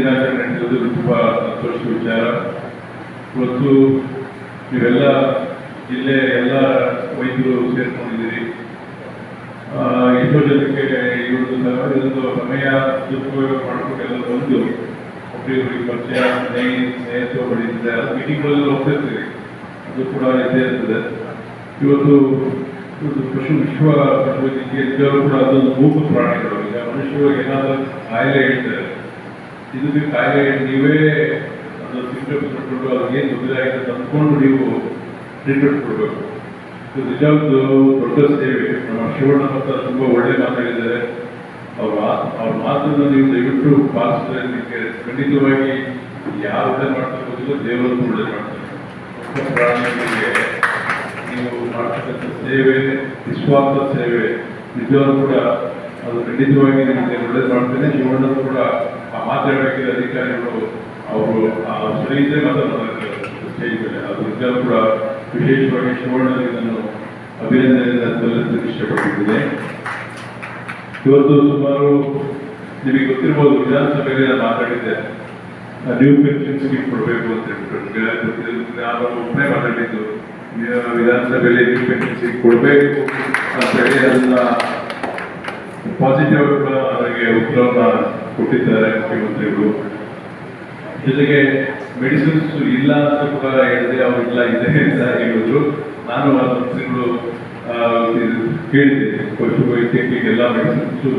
ಕೊಟ್ಟಿದ್ದು ತುಂಬ ಸಂತೋಷದ ವಿಚಾರ. ಇವತ್ತು ನೀವೆಲ್ಲ ಜಿಲ್ಲೆ ಎಲ್ಲ ವೈದ್ಯರು ಸೇರ್ಕೊಂಡಿದ್ದೀರಿ. ಎಷ್ಟೋ ಜನಕ್ಕೆ ಇದೊಂದು ಸಮಯ ದುರುಪಯೋಗ ಮಾಡಿಕೊಂಡು ಎಲ್ಲ ಬಂದು ಒಬ್ಬರಿಗೊಬ್ಬರಿಗೆ ಪರಿಚಯ, ಸ್ನೇಹಿ ಸ್ನೇಹಿತರು ಪಡೆದಿದೆ ಮೀಟಿಂಗ್ಗಳಲ್ಲಿ ಹೋಗ್ತಿರ್ತೀರಿ ಅದು ಕೂಡ ಇದ್ದೇ ಇರ್ತದೆ. ಇವತ್ತು ಇವತ್ತು ಪಶು ವಿಶ್ವ ಪಶು ವೈದ್ಯಕೀಯ ನಿಜವಾಗ್ಲೂ ಕೂಡ ಅದೊಂದು ಮೂಕ ಪ್ರಾಣಿಗಳು. ಈಗ ಮನುಷ್ಯರು ಏನಾದರೂ ಕಾಯಿಲೆ ಇದಕ್ಕೆ ಕಾಯಿಲೆ ನೀವೇ ಅದು ಟ್ರೀಟ್ಮೆಂಟ್ ನೋಡ್ಕೊಂಡು ಅವ್ರಿಗೆ ಏನು ಅಂತ ನೀವು ಟ್ರೀಟ್ಮೆಂಟ್ ಕೊಡಬೇಕು. ಇದು ನಿಜವಾಗ್ಲೂ ದೊಡ್ಡ ಸೇವೆ. ನಮ್ಮ ಶಿವಣ್ಣ ಮತ್ತು ತುಂಬ ಒಳ್ಳೆ ಮಾತಾಡಿದ್ದಾರೆ. ಅವ್ರ ಮಾತು ಅವ್ರ ಮಾತನ್ನು ನೀವು ದಯವಿಟ್ಟು ಪಾಲಿಸಿದ್ರೆ ನಿಮಗೆ ಖಂಡಿತವಾಗಿ ಯಾರು ಒಳ್ಳೆ ಮಾಡ್ತಾ ಗೊತ್ತಿಲ್ಲ, ದೇವರು ಒಳ್ಳೆ ಮಾಡ್ತಾರೆ. ನೀವು ಮಾಡ್ತಕ್ಕಂಥ ಸೇವೆ, ನಿಸ್ವಾರ್ಥ ಸೇವೆ, ನಿಜವಾಗ್ಲೂ ಕೂಡ ಅದು ಖಂಡಿತವಾಗಿ ನಿಮಗೆ ಒಳ್ಳೇದು ಅವರು, ಆ ಸರಿಯಿದ್ರೆ ಮಾತಾಡ್ತಾರೆ ಸ್ಟೇಜ್ ಮೇಲೆ ಅದು ವಿಜಯಪುರ ಕೂಡ ವಿಶೇಷವಾಗಿ ಶಿವಣ್ಣರಿಗೆ ನಾನು ಅಭಿನಂದನೆಯನ್ನು ಸಲ್ಲಿಸಲಿಕ್ಕೆ ಇಷ್ಟಪಟ್ಟಿದ್ದೇನೆ. ಇವತ್ತು ಸುಮಾರು ನಿಮಗೆ ಗೊತ್ತಿರ್ಬೋದು, ವಿಧಾನಸಭೆಯಲ್ಲಿ ನಾನು ಮಾತಾಡಿದ್ದೆ. ನ್ಯೂ ಪೆನ್ಷನ್ ಸ್ಕೀಮ್ ಕೊಡಬೇಕು ಅಂತ ಹೇಳ್ಬಿಟ್ಟು. ನಾನು ಒಬ್ಬನೇ ಮಾತಾಡಿದ್ದು. ವಿಧಾನಸಭೆಯಲ್ಲಿ ನ್ಯೂ ಪೆನ್ಷನ್ ಸ್ಕೀಮ್ ಕೊಡಬೇಕು ಅಂತ ಹೇಳಿ ಅದನ್ನ ಪಾಸಿಟಿವ್ ಅವರಿಗೆ ಉತ್ತರವನ್ನು ಕೊಟ್ಟಿದ್ದಾರೆ ಮುಖ್ಯಮಂತ್ರಿಗಳು. ಜೊತೆಗೆ ಮೆಡಿಸಿನ್ಸ್ ಇಲ್ಲ ಅಂತ ಕೂಡ ಹೇಳಿದೆ ಅವ್ರು ಇಲ್ಲ, ಇದೆ ಅಂತ ಹೇಳಿದ್ರು. ನಾನು ಅದನ್ನು ತಿಂಗಳು ಕೇಳಿದೆ ಎಲ್ಲ ಮೆಡಿಸಿನ್ಸು